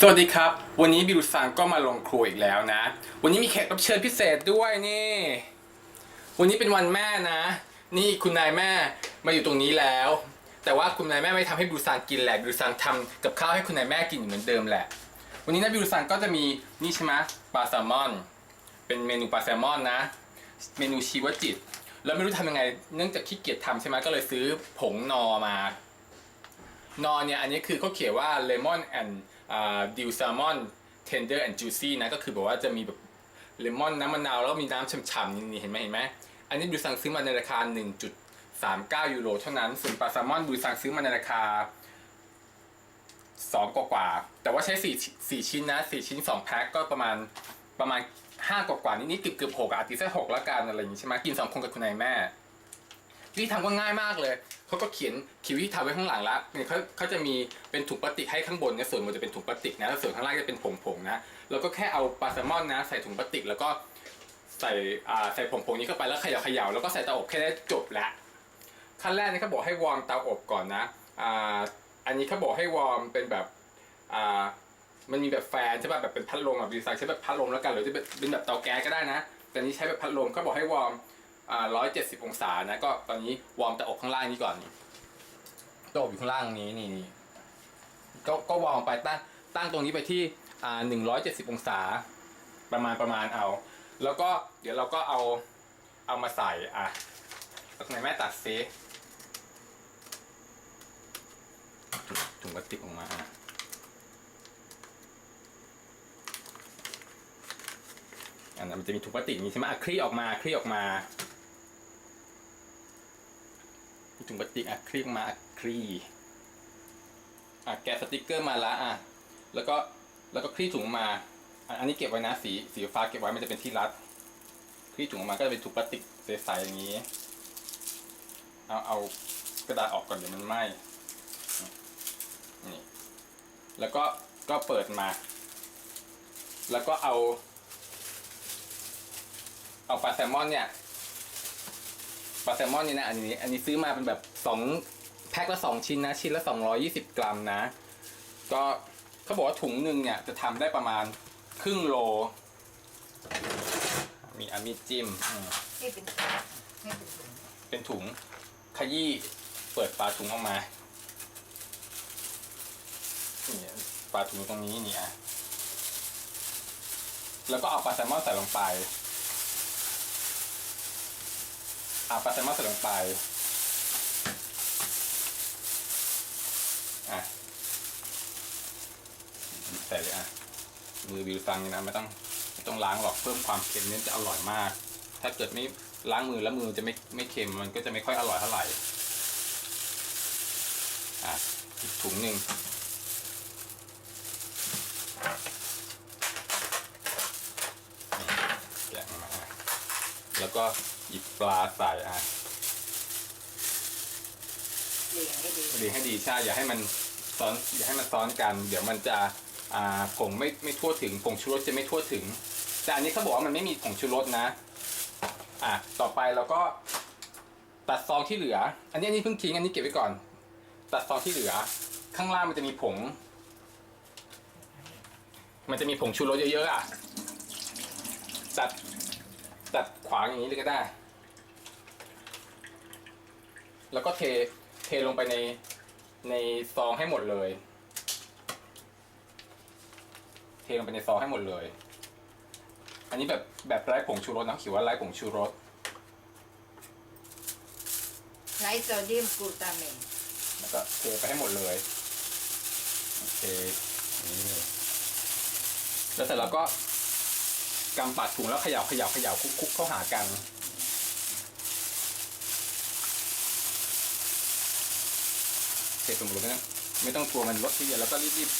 สวัสดีครับ วันนี้บิวซังก็มาลงครัวอีกแล้วนะ วันนี้มีแขกรับเชิญพิเศษด้วยนี่ วันนี้เป็นวันแม่นะ นี่คุณนายแม่มาอยู่ตรงนี้แล้ว แต่ว่าคุณนายแม่ไม่ทำให้บิวซังกินแหละบิวซังทำกับข้าวให้คุณนายแม่กินเหมือนเดิมแหละ วันนี้นะบิวซังก็จะมีนี่ใช่ไหมปลาแซลมอน เป็นเมนูปลาแซลมอนนะ เมนูชีวจิต แล้วไม่รู้ทำยังไง เนื่องจากขี้เกียจทำใช่ไหมก็เลยซื้อผงนอมา นอเนี่ยอันนี้คือเขาเขียนว่า lemon and uh, dew salmon tender and juicy นะก็คือแบบว่าจะมีแบบเลมอนน้ำมะนาวแล้วมีน้ำฉ่ำๆนี่เห็นไหมเห็นไหมอันนี้บิวซังซื้อมาในราคา 1.39 ยูโรเท่านั้น ส่วนปลาแซลมอนบิวซังซื้อมาในราคา 2 กว่ากว่าๆแต่ว่าใช้ 4 4 ชิ้นนะ 4 ชิ้น 2 แพ็คก็ประมาณประมาณ 5 กว่ากว่านิดๆเกือบเกือบหกอาทิตย์แค่หกล้วกันอะไรอย่างงี้ใช่ไหมกินสองคนกับคุณนายแม่ วิธีทำก็ง่ายมากเลยเขาก็เขียนเขียนวิธีทำไว้ข้างหลังละเนี่ยเขาเขาจะมีเป็นถุงพลาสติกให้ข้างบนเนี่ยส่วนมันจะเป็นถุงพลาสติกนะแล้วส่วนข้างล่างจะเป็นผงๆนะแล้วก็แค่เอาปลาแซลมอนนะใส่ถุงพลาสติก แล้วก็ใส่อ่าใส่ผงๆนี้เข้าไปแล้วเขย่าเขย่าแล้วก็ใส่เตาอบแค่ได้จบละขั้นแรกเนี่ยเขาบอกให้วอร์มเตาอบก่อนนะอ่าอันนี้เขาบอกให้วอร์มเป็นแบบอ่ามันมีแบบแฟนใช่ป่ะแบบเป็นพัดลมอะดีไซน์ใช้แบบพัดลมแล้วกันหรือจะเป็นแบบเตาแก๊สก็ได้นะแต่นี้ใช้แบบพัดลมเขาบอกให้วอร์ม อ่าร้อยเจ็ดสิบองศานะ ก็ตอนนี้วอร์มแต่อกข้างล่างนี้ก่อนนี่ตัวอกอยู่ข้างล่างนี้นี่นี่ก็ก็วอร์มไปตั้งตั้งตรงนี้ไปที่อ่าหนึ่งร้อยเจ็ดสิบองศา ประมาณประมาณเอา แล้วก็เดี๋ยวเราก็เอาเอามาใส่อะแล้วไหนแม่ตัดเซถุงพลาสติกออกมาอะอันนั้นมันจะมีถุงพลาสติกนี้ใช่ไหมอะคลี่ออกมาคลี่ออกมา มี ถุงพลาสติกอะคลี่ออกมาอะคลี่อะแกะสติกเกอร์มาละอะแล้วก็แล้วก็คลี่ถุงมาอันนี้เก็บไว้นะสีสีฟ้าเก็บไว้มันจะเป็นที่รัดคลี่ถุงออกมาก็จะเป็นถุงพลาสติกใสๆอย่างนี้ เอาเอากระดาษออกก่อนเดี๋ยวมันไหม้นี่แล้วก็ก็เปิดมา แล้วก็เอา เอาปลาแซลมอนเนี่ย ปลาแซลมอนเนี่ยนะอันนี้ อันนี้ซื้อมาเป็นแบบสองแพ็คละสองชิ้นนะ ชิ้นละสองร้อยี่สิบกรัมนะ ก็เขาบอกว่าถุงหนึ่งเนี่ยจะทำได้ประมาณครึ่งโล มีอามีดจิ้มอืมเป็นถุงให้เป็นถุงเป็นถุงขยี้เปิดปลาถุงออกมานี่ปลาถุงตรงนี้นี่อะแล้วก็เอาปลาแซลมอนใส่ลงไป เอาปลาแซลมอนใส่ลงไปอะใส่เลยอะมือวิวซังนี่นะไม่ต้องไม่ต้องล้างหรอกเพิ่มความเค็มเนี่จะอร่อยมาก ถ้าเกิดไม่ล้างมือแล้วมือจะไม่ไม่เค็มมันก็จะไม่ค่อยอร่อยเท่าไหร่อะอีกถุงหนึ่งนี่แกะมาอะแล้ว ก็หยิบปลาใส่อะเลี้ยงให้ดีเรียงให้ดีใช่อย่าให้มันซ้อนอย่าให้มันซ้อนกัน เดี๋ยวมันจะอ่าผงไม่ไม่ทั่วถึงผงชูรสจะไม่ทั่วถึง แต่อันนี้เขาบอกว่ามันไม่มีผงชูรสนะ อะต่อไปเราก็ตัดซองที่เหลือ อันนี้อันนี้เพิ่งทิ้งอันนี้เก็บไว้ก่อน ตัดซองที่เหลือ ข้างล่างมันจะมีผง มันจะมีผงชูรสเยอะๆอะตัด ตัดขวางอย่างนี้เลยก็ได้ แล้วก็เทเทลงไปในในซองให้หมดเลย เทลงไปในซองให้หมดเลย อันนี้แบบแบบไร้ผงชูรสนะเขียนว่าไร้ผงชูรสไลท์โซเดียมกลูตาเมนแล้วก็เทไปให้หมดเลยโอเคนี่แล้วเสร็จแล้วก็ กำปัดถุงแล้วเขย่าเขย่าเขย่าคุกคุกเข้าหากันเทไปหมดเลยไม่ต้องไม่ต้องกลัวมันลดที่เดียวแล้วก็รีบ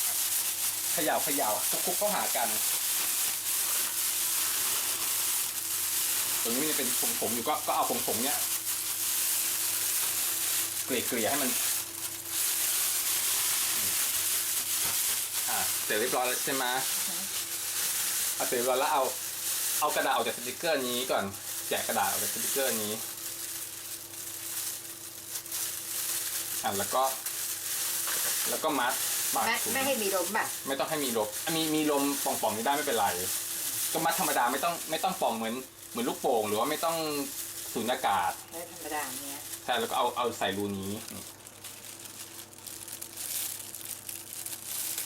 ๆเขย่าเขย่าคุกคุกเข้าหากันตรงนี้มันจะเป็นผงๆอยู่ก็ก็เอาผงๆเนี้ยเกลี่ยเกลี่ยให้มัน อ่าเสร็จเรียบร้อยแล้วใช่ไหม เอาเสร็จเรียบร้อยแล้วเอาเอากระดาษออกจากสติกเกอร์นี้ก่อนแกะกระดาษออกจากสติกเกอร์นี้อ่าแล้วก็ แล้วก็มัดปากไม่ถุงไม่ให้มีลมป่ะไม่ต้องให้มีลมอะมีมีลมป่องๆนี่ได้ไม่เป็นไร ก็มัดธรรมดาไม่ต้องไม่ต้องป่องเหมือนเหมือนลูกโป่งหรือว่าไม่ต้องสูญญากาศแล้วธรรมดาเนี้ยใช่แล้วก็เอาเอาใส่รูนี้นี่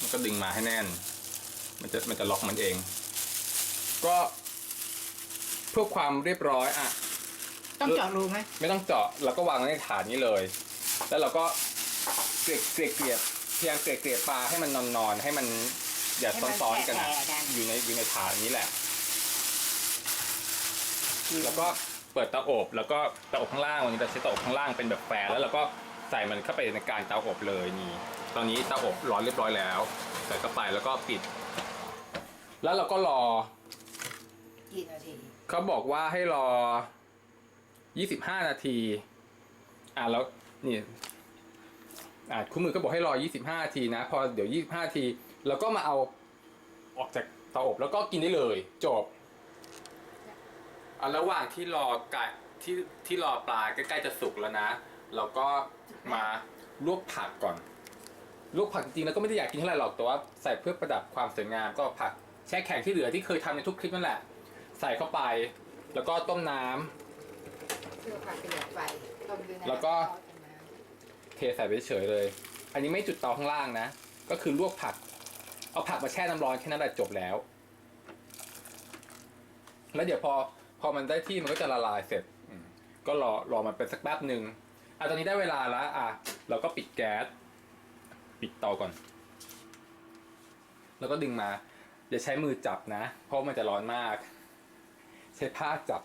มันก็ดึงมาให้แน่น มันจะมันจะล็อกมันเอง ก็เพื่อความเรียบร้อยอะ ต้องเจาะรูไหมไม่ต้องเจาะเราก็วางไว้ในถาดนี้เลย แล้วเราก็เกลี่ยเกลี่ยเกลี่ยพยายามเกลี่ยเกลี่ยปลาให้มันนอนๆให้มันอย่าให้มันซ้อนๆกันแผ่อะๆกัน อยู่ในอยู่ในถาดนี้แหละ แล้วก็เปิดเตาอบ แล้วก็เตาอบข้างล่างวันนี้เราใช้เตาอบข้างล่างเป็นแบบแฟร์แล้วเราก็ใส่มันเข้าไปในการเตาอบเลยนี่ ตอนนี้เตาอบร้อนเรียบร้อยแล้ว ใส่เข้าไปแล้วก็ปิด แล้วเราก็รอ กี่นาที เขาบอกว่าให้รอ25นาที อ่าแล้วนี่อ่าคู่มือก็บอกให้รอ25นาทีนะ พอเดี๋ยว25นาทีเราก็มาเอาออกจากเตาอบแล้วก็กินได้เลย จบอะระหว่างที่รอไก่ที่ที่รอปลาใกล้ๆจะสุกแล้วนะเราก็มาลวกผักก่อน ลวกผักจริงๆแล้วก็ไม่ได้อยากกินเท่าไหร่หรอกแต่ว่าใส่เพื่อประดับความสวยงามก็ผักแช่แข็งที่เหลือที่เคยทำในทุกคลิปนั่นแหละ ใส่เข้าไป แล้วก็ต้มน้ำ เพื่อความประหยัดไฟต้มด้วยน้ำแล้วก็ซอสกับน้ำเทใส่ไปเฉยๆเลย อันนี้ไม่จุดเตาข้างล่างนะ ก็คือลวกผัก เอาผักมาแช่น้ำร้อนแค่นั้นแหละจบแล้ว แล้วเดี๋ยวพอพอมันได้ที่มันก็จะละลายเสร็จอืมก็รอรอมันเป็นสักแป๊บหนึ่งอะตอนนี้ได้เวลาแล้วอะเราก็ปิดแก๊ส ปิดเตาก่อน แล้วก็ดึงมาอย่าใช้มือจับนะ เพราะมันจะร้อนมาก ใช้ผ้าจับ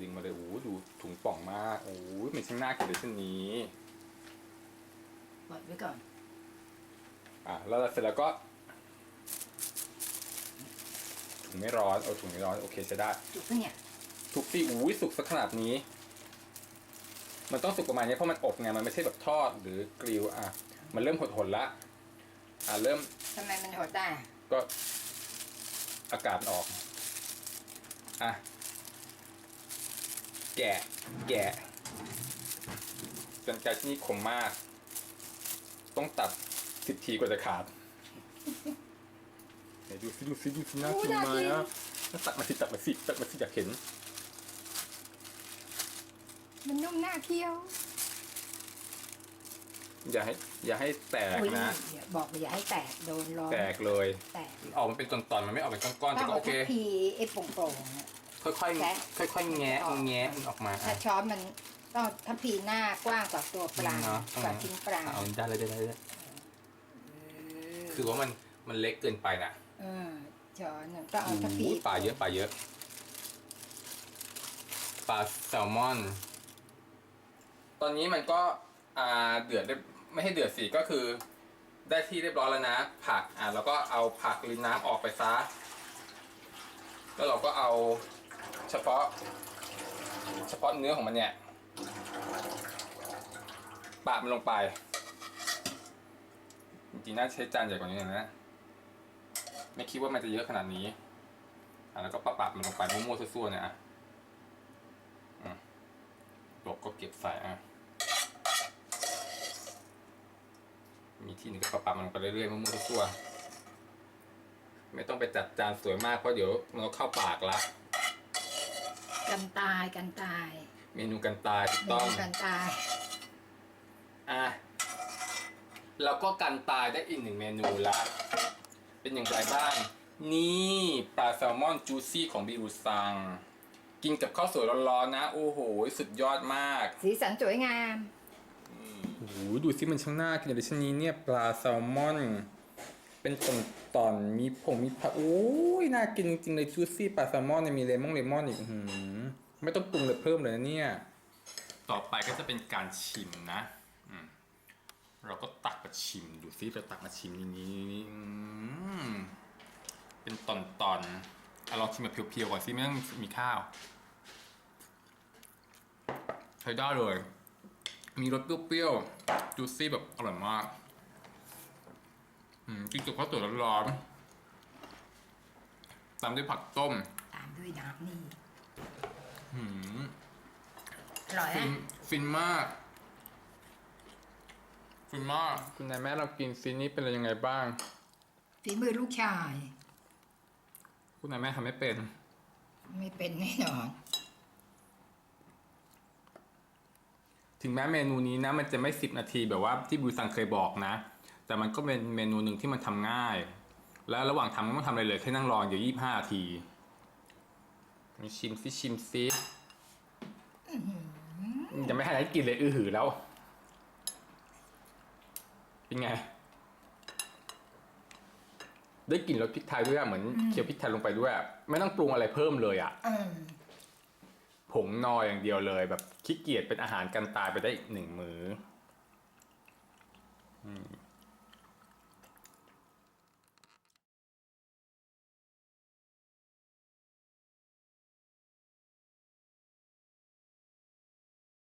ดึงมาเลยโอ้โหดูถุงป่องมากโอ้ยมันช่างน่ากินเลยเช่นนี้หมดไว้ก่อน อะแล้วเสร็จแล้วก็ถุงไม่ร้อนเอาถุงไม่ร้อนโอเคใช้ได้ จุกปะเนี่ยสุกสิอุ้ยสุกสักขนาดนี้ มันต้องสุกประมาณนี้เพราะมันอบไงมันไม่ใช่แบบทอดหรือกริลอะ มันเริ่มหดๆละ อะเริ่มทำไมมันหดได้ก็อากาศออก อะ แกะ แกะจนกระที่นี่คมมาก ต้องตัดสิบทีกว่าจะขาดไหนดูสิดูสิดูสิน่ากินไหมอะตัดมาสิตัดมาสิตัดมาสิอยากเห็น มันนุ่มหน้าเคี้ยว อย่าให้ อย่าให้แตกอุ๊ยนะ อย่าบอกว่าอย่าให้แตกโดนร้อนแตกเลย แตกออกมันเป็นตอนๆมันไม่ออกเป็นก้อนๆต้แต่องก็เอาโอเคทัพพีไอ้โป่งๆเนี่ย ค่อยแคะๆ ค่อยๆ แงะแงะมันออกมาถ้าอะ ช้อนมันต้องทัพพีหน้ากว้างกว่าตัวปลาเนอะ กว่าชิ้นปลาเอาได้เลยได้เลยได้เลยคือว่ามันมันเล็กเกินไปนะเออช้อนหนึ่งต้องเอาทัพพีอู้ปลาเยอะปลาเยอะปลาแซลมอน ตอนนี้มันก็ อ่าเดือดไม่ให้เดือดสิก็คือ ได้ที่เรียบร้อยแล้วนะ ผักอ่าแล้วก็เอาผักรินน้ำออกไปซะแล้วเราก็เอาเฉพาะ เฉพาะเนื้อของมันเนี่ยปาดมันลงไป จริงๆน่าใช้จานใหญ่กว่านี้หน่อยนะไม่คิดว่ามันจะเยอะขนาดนี้อะแล้วก็ปะปะมันลงไปมั่วๆซั่วๆเนี่ยอะอืมตกก็เก็บใส่อะ มีที่หนึงก็ปะปะมันลงไปเรื่อยๆมั่วๆซั่วๆไม่ต้องไปจัดจานสวยมากเพราะเดี๋ยวมันก็เข้าปากละกันตายกันตายเมนูกันตายถูกเมต้องนูกันตาย อะแล้วก็กันตายได้อีกหนึ่งเมนูละเป็นอย่างไรบ้าง นี่ปลาแซลมอนจูซี่ของบิรูซัง กินกับข้าวสวยร้อนๆนะ โอ้โห สุดยอดมาก สีสันสวยงามโอ้โห ดูสิมันช่างน่ากินเลยชนนี้เนี่ยปลาแซลมอน เป็นตอนตอนมีผงมีผักโอ้ยน่ากินจริงๆเลยจูซี่ปลาแซลมอนเนี่ยมีเลมอนเลมอนอีกหือไม่ต้องปรุงเลยเพิ่มเลยนะเนี่ย ต่อไปก็จะเป็นการชิมนะอืมเราก็ตักมาชิมดูซิเราตักมาชิมอย่างนี้อืมเป็นตอนตอนๆอะลองชิมแบบเพียวๆก่อนซิไม่ต้องมีข้าวใช้ได้เลย มีรสเปรี้ยวๆจูซี่แบบอร่อยมากอืมกินกับข้าวสวยร้อนๆตามด้วยผักต้ม ตามด้วยน้ำนี่หืมอร่อยฟินะนฟินมากคุณมากคุณนายแม่เรากินซีนี้เป็นยังไงบ้างฝีมือลูกชาย คุณนายแม่ทำไม่เป็น ไม่เป็นแน่นอน ถึงแม้เมนูนี้นะมันจะไม่สิบนาทีแบบว่าที่บิวซังเคยบอกนะ แต่มันก็เป็นเมนูหนึ่งที่มันทำง่าย แล้วระหว่างทำก็ไม่ต้องทำอะไรเลยแค่นั่งรออยู่ยี่ห้านาทีชิมซิชิมซิยังไม่ทันได้กินเลยอื้อหือแล้ว เป็นไง ได้กลิ่นรสพริกไทยด้วยเหมือนเคี่ยวพริกไทยลงไปด้วย ไม่ต้องปรุงอะไรเพิ่มเลยอะ ผงนอยอย่างเดียวเลย แบบขี้เกียจเป็นอาหารกันตายไปได้อีกหนึ่งมือออืม